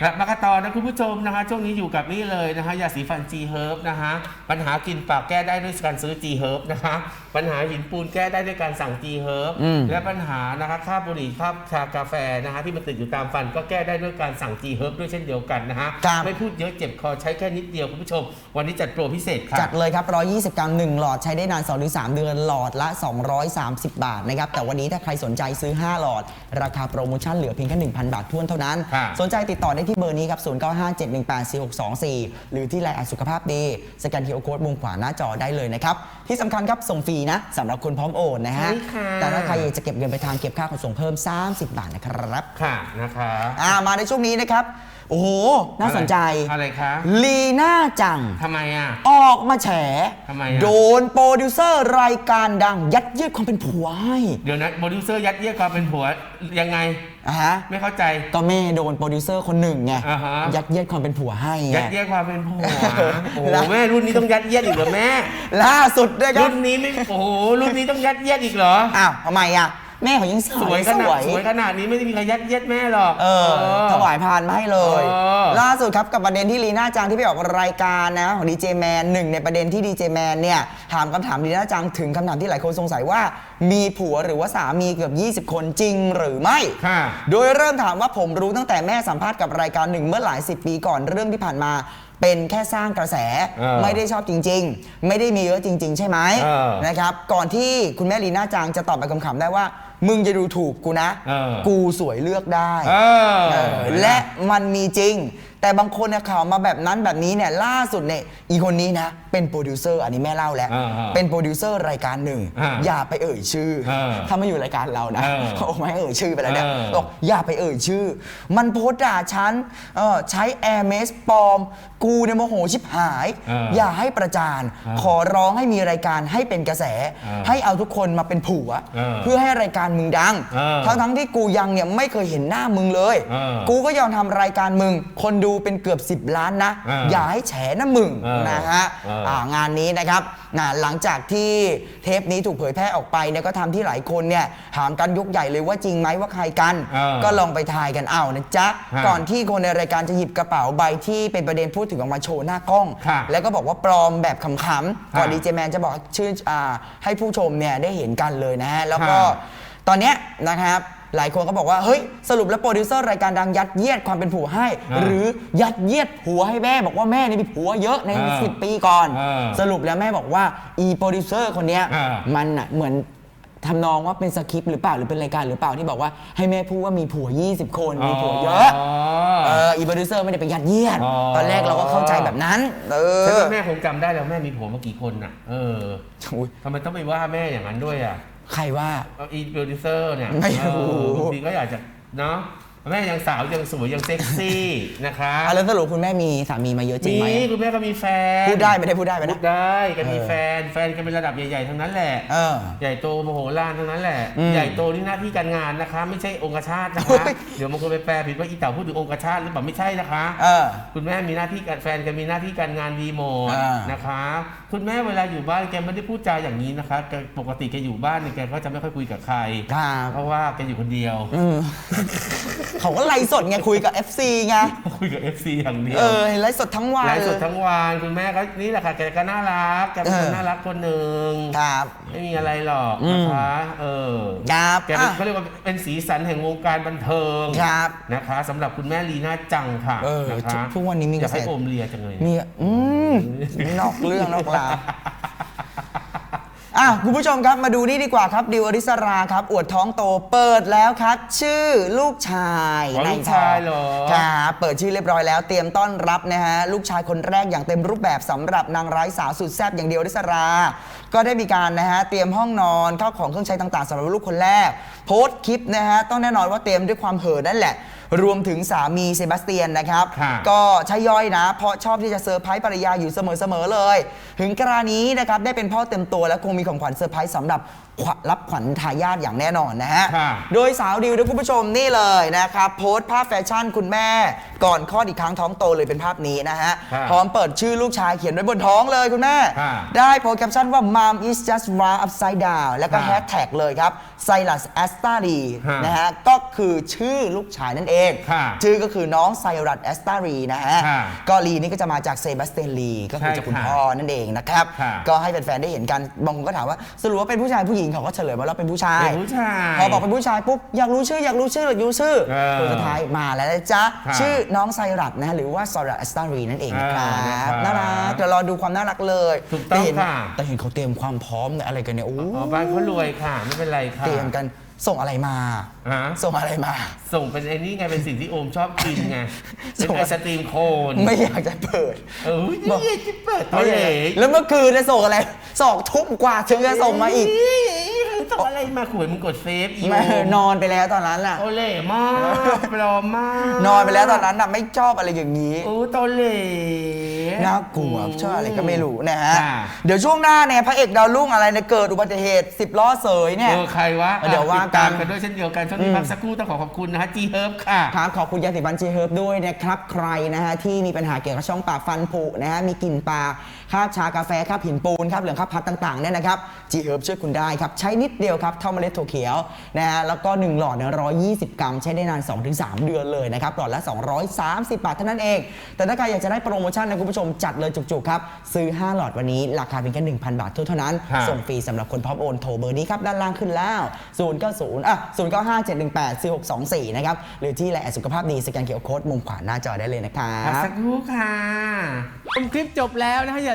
กลับมากันต่อนะคุณผู้ชมนะคะ ช่วงนี้อยู่กับนี่เลยนะคะยาสีฟัน G Herb นะคะปัญหากินปากแก้ได้ด้วยการซื้อ G Herb นะคะปัญหาหินปูนแก้ได้ด้วยการสั่ง G Herb อืม และปัญหานะคะค่าบุหรี่ค่าชากาแฟนะคะที่มันติดอยู่ตามฟันก็แก้ได้ด้วยการสั่ง G Herb ด้วยเช่นเดียวกันนะคะครับ ไม่พูดเยอะเจ็บคอใช้แค่นิดเดียวคุณผู้ชม วันนี้จัดโปรพิเศษค่ะ จัดเลยครับ 120 กรัม 1 หลอดใช้ได้นาน2-3เดือน หลอดละ 230 บาทนะครับ แต่วันนี้ถ้าใครสนใจซื้อ 5 หลอด ราคาโปรโมชั่นเหลือเพียงแค่ 1,000 บาททวนเท่านั้น ค่ะ สนใจติดต่อได้ที่เบอร์นี้ครับ 0957184624 หรือที่ไลน์อัดสุขภาพดี สแกนเคอร์โค้ดมุมขวาหน้าจอได้เลยนะครับ ที่สำคัญครับ ส่งฟรีนะสำหรับคนพร้อมโอนนะฮะ ใช่ค่ะ แต่ถ้าใครอยากจะเก็บเงินไปทางเก็บค่าขนส่งเพิ่ม 30 บาทนะครับ ค่ะนะคะ อ่ามาในช่วงนี้นะครับโอ้โห น่าสนใจ อะไรคะลีน่าจัง ทำไมอะ ออกมาแฉทำไมอะ โดนโปรดิวเซอร์รายการดังยัดเยียดความเป็นผัวให้เดี๋ยวนะโปรดิวเซอร์ยัดเยียดความเป็นผัวยังไงอะฮะ ไม่เข้าใจ ก็แม่โดนโปรดิวเซอร์คนหนึ่งไง อ่าฮะ ยัดเยียดความเป็นผัวให้ไง ยัดเยียดความเป็นผัวโอ้โหแล้ว แม่รุ่นนี้ต้องยัดเยียดอีกเหรอแม่ล่าสุดด้วยครัรุ่บนนี้ไม่โอ้โหรุ่นนี้ต้องยัดเยียดอีกเหรอ อ้าวทำไมอะ แม่เขายังสสววยยขสนาดวยสวยขนาดนี้ไม่ได้มีใครยัดเยียดแม่หรอก เออถวายพานมาให้เลย เออ ล่าสุดครับกับประเด็นที่ลีน่าจังที่ไปออกรายการนะของดีเจแมนหนึ่งในประเด็นที่ดีเจแมนเนี่ยถามคำถามลีน่าจังถึงคำถามที่หลายคนสงสัยว่า มีผัวหรือว่าสามีเกือบ 20 คนจริงหรือไม่ ค่ะ โดยเริ่มถามว่าผมรู้ตั้งแต่แม่สัมภาษณ์กับรายการหนึ่งเมื่อหลายสิบปีก่อนเรื่องที่ผ่านมาเป็นแค่สร้างกระแสเออไม่ได้ชอบจริง ๆ ไม่ได้มีเยอะจริง ๆ ใช่ไหมเออนะครับก่อนที่คุณแม่ลีน่าจังจะตอบแบบคำๆได้ว่า มึงจะดูถูกกูนะ เออ กูสวยเลือกได้ เออ เออและมันมีจริง แต่บางคนเนี่ยข่าวมาแบบนั้นแบบนี้เนี่ยล่าสุดเนี่ยอีคนนี้นะเป็นโปรดิวเซอร์อันนี้แม่เล่าแล้ว อ่าๆเป็นโปรดิวเซอร์รายการหนึ่ง อ่าอย่าไปเอ่ยชื่อเออถ้ามาอยู่รายการเรานะเออโอ้ไม่ให้เอ่ยชื่อไปแล้วเนี่ยเออ บอกอย่าไปเอ่ยชื่อ มันโพสต์ด่าฉันเออใช้แอร์เมสปลอม กูเนี่ยโมโหชิบหายเอออย่าให้ประจานเออขอร้องให้มีรายการให้เป็นกระแส เออให้เอาทุกคนมาเป็นผัว เออเพื่อให้รายการมึงดังเออทั้งทั้งๆที่กูยังเนี่ยไม่เคยเห็นหน้ามึงเลย เออ กูก็ยอมทำรายการมึง คนดูเป็นเกือบ 10 ล้านนะเอออย่าให้แฉนะมึงเออนะฮะเอออ่างานนี้นะครับนะหลังจากที่เทปนี้ถูกเผยแพร่ออกไปเนี่ยก็ทำที่หลายคนเนี่ยถามกันยกใหญ่เลยว่าจริงไหมว่าใครกันเออก็ลองไปทายกันเอานะจ๊ะ ฮะก่อนที่คนในรายการจะหยิบกระเป๋าใบที่เป็นประเด็นพูดถึงออกมาโชว์หน้ากล้อง ค่ะแล้วก็บอกว่าปลอมแบบขำๆก่อนฮะดีเจแมนจะบอกชื่ออ่าให้ผู้ชมเนี่ยได้เห็นกันเลยนะฮะแล้วก็ ฮะ ตอนเนี้ยนะครับ หลายคนก็บอกว่าเฮ้ยสรุปแล้วโปรดิวเซอร์รายการดังยัดเยียดความเป็นผัวให้อ่าหรือยัดเยียดผัวให้แม่บอกว่าแม่นี่มีผัวเยอะในอ่าสิบปีก่อนอ่าสรุปแล้วแม่บอกว่าอีโปรดิวเซอร์คนเนี้ยอ่ามันอะเหมือนทำนองว่าเป็นสคริปต์หรือเปล่าหรือเป็นรายการหรือเปล่าที่บอกว่าให้แม่พูดว่ามีผัว 20 คนมีผัวเยอะเอออีโปรดิวเซอร์ไม่ได้ไปยัดเยียดอ๋อตอนแรกเราก็เข้าใจแบบนั้น เอฉันอว่าแม่คงจำได้แล้วแม่มีผัวมากี่คนน่ะ เอออุ๊ยทำไมต้องไปว่าแม่อย่างนั้นด้วยอะ ใครว่า เอาอีโปรดิวเซอร์เนี่ยไม่รู้ เออบางทีก็อยากจะเนาะ แม่ยังสาวยังสวยยังเซ็กซี่นะคะอะแล้วสรุปคุณแม่มีสามีมาเยอะจริงมีไหมคุณแม่ก็มีแฟนพูดได้ไม่ได้พูดได้ไหมพูนะดได้ก็มีเออแฟนแฟนกันเป็นระดับใหญ่ๆทั้งนั้นแหละเออใหญ่โตมโหฬารทั้งนั้นแหละอืมใหญ่โตที่หน้าที่การงานนะคะ ไม่ใช่องคชาตนะเฮ้คะยเดี๋ยวบางคนไปแปลผิดว่าอีเต่าพูดถึงองคชาตหรือเปล่าไม่ใช่นะคะเออคุณแม่มีหน้าที่การแฟนแกมีหน้าที่การงานดีหมดอ่านนะคะ คุณแม่เวลาอยู่บ้านแกไม่ได้พูดจาอย่างนี้นะคะแกปกติแกอยู่บ้านเนี่ยแกก็จะไม่ค่อยคุยกับใครครับเพราะว่าแกอยู่คนเดียวอืมเขาก็ไลฟ์สดไงคุยกับ FC ไง คุยกับ FC อย่างเดียเอวอเห็นไลฟ์สดทั้งวัน ไลฟ์สเลดยทั้งวันคุณแม่ก็นี่แหละค่ะแกก็น่ารักแกเป็นคนเออ น่ารักคนหนึ่งครับ ไม่มีอะไรหรอกอืม นะคะเออครับแกเป็นอะ เขาเรียกว่าเป็นสีสันแห่งวงการบันเทิงครับนะคะสำหรับคุณแม่ลีน่าจังค่ะเออนะคะทุกวันนี้มีกอยาระกแสให้โอมเลียจังเลย มีอืมนอกเรื่องนอกราว อะคุณผู้ชมครับมาดูนี่ดีกว่าครับดิวอริสราครับ อวดท้องโตเปิดแล้วครับ ชื่อลูกชายอ๋อในลูกชายเหรอ ครับเปิดชื่อเรียบร้อยแล้วเตรียมต้อนรับนะฮะลูกชายคนแรกอย่างเต็มรูปแบบสำหรับนางร้ายสาวสุดแซ่บอย่างเดียวอริสรา ก็ได้มีการนะฮะเตรียมห้องนอนเข้าของเครื่องใช้ต่างๆสำหรับลูกคนแรก โพสต์คลิปนะฮะต้องแน่นอนว่าเตรียมด้วยความเห่อนั่นแหละ รวมถึงสามีเซบาสเตียนนะครับ ค่ะก็ใช่ย่อยนะ เพราะชอบที่จะเซอร์ไพรส์ภรรยาอยู่เสมอๆเลย ถึงกรณีนี้นะครับได้เป็นพ่อเต็มตัวและคงมีของขวัญเซอร์ไพรส์สำหรับขวัญรับขวัญทายาทอย่างแน่นอนนะฮะ ค่ะ โดยสาวดิวนะคุณผู้ชมนี่เลยนะครับโพสต์ภาพแฟชั่นคุณแม่ ก่อนคลอดอีกครั้งท้องโตเลยเป็นภาพนี้นะฮะค่ะพร้อมเปิดชื่อลูกชายเขียนไว้บนท้องเลยคุณแม่ค่ะได้โพสต์แคปชั่นว่า mom is just raw upside down แล้วก็ค่ะแฮชแท็กเลยครับ Silas a s t a r y ค่ะนะฮะก็คือชื่อลูกชายนั่นเองค่ะชื่อก็คือน้องไซรัสแอสตารีนะฮะค่ะก็ลีนี่ก็จะมาจากเซบาสเตียนลีก็คือใช่จากคุณค่ะพ่อนั่นเองนะครับ ค่ะก็ให้แฟนๆได้เห็นกันบางคนก็ถามว่าสรุปว่าเป็นผู้ชายผู้หญิงเขาก็เฉลยมาแล้วเป็นผู้ชายเป็นผู้ชายพอบอกเป็นผู้ชายปุ๊บอยากรู้ชื่ออยากรู้ชื่ออยากรู้ชื่อเออคนสุดท้ายมาแล้วนะจ๊ะค่ะ ชื่อน้องไซรัสนะหรือว่าไซรัสแอสตารีนั่นเองนะครัอ่านะครับบน่ารักเดี๋ยวรอดูความน่ารักเลยถูกต้องแต่เห็นค่ะ แต่เห็นเขาเตรียมความพร้อมเนี่ยอะไรกันเนี่ยโอ้ อ๋อบ้านเขารวยค่ะ ไม่เป็นไรค่ะ เตรียมกัน ส่งอะไรมา ฮะ ส่งอะไรมา ส่งเป็นไอ้นี่ไงเป็นสิ่งที่โอมชอบกินไงเป็นส่ง ไอศตรีมโคนไม่อยากจะเปิด เออบอก นี่จะเปิดตัวไม่เลอยากย แล้วเมื่อคืนจะส่งอะไรสองทุ่มกว่าถึงจะส่งมาอีก ส่งอะไรมาขวยมึงกดเซฟอีแม่นอนไปแล้วตอนนั้นน่ะโอเล่มากปลอมมาก นอนไปแล้วตอนนั้นน่ะไม่ชอบอะไรอย่างนี้โอ้โตเล่น่ากลัวชอบอะไรก็ไม่รู้นะฮะค่ะเดี๋ยวช่วงหน้าเนี่ยพระเอกดาวรุ่งอะไรเนี่ยเกิดอุบัติเหตุ 10 ล้อเสยเนี่ยเออใครวะเดี๋ยวว่าติดตามกันกันด้วยเช่นเดียวกันช่วงนี้พักสักครู่ต้องขอขอบคุณนะฮะจีเฮิร์บค่ะครับขอบคุณยาสีฟันจีเฮิร์บด้วยนะครับใครนะฮะที่มีปัญหาเกี่ยวกับช่องปากฟันผุนะฮะมีกลิ่นปากคราบชากาแฟคราบหินปูนครับเหลืองคราบพัดต่างๆเนี่ยนะครับจีเฮิร์บช่วยคุณได้ครับ ใช้นิดเดียวครับเท่าเมล็ดถั่วเขียวนะฮะแล้วก็ 1 หลอดเนี่ย120 กรัม ใช้ได้นาน 2-3 เดือนเลยนะครับหลอดละ 230 บาทเท่านั้นเอง แต่ถ้าใครอยากจะได้โปรโมชั่นนะคุณผู้ชมจัดเลยจุกๆครับซื้อ 5 หลอดวันนี้ราคาเพียงแค่1,000 บาทเท่านั้นครับส่งฟรีสำหรับคนพร้อมโอนโทรเบอร์นี้ครับด้านล่างขึ้นแล้ว 090อะ095 718 4624นะครับหรือที่ไลน์แอดสุขภาพดีสแกนเคอร์โค้ดมุมขวาหน้าจอได้เลยนะครัพักบสักครู่ค่ะชมคลิปจบแล้วนะฮะอย่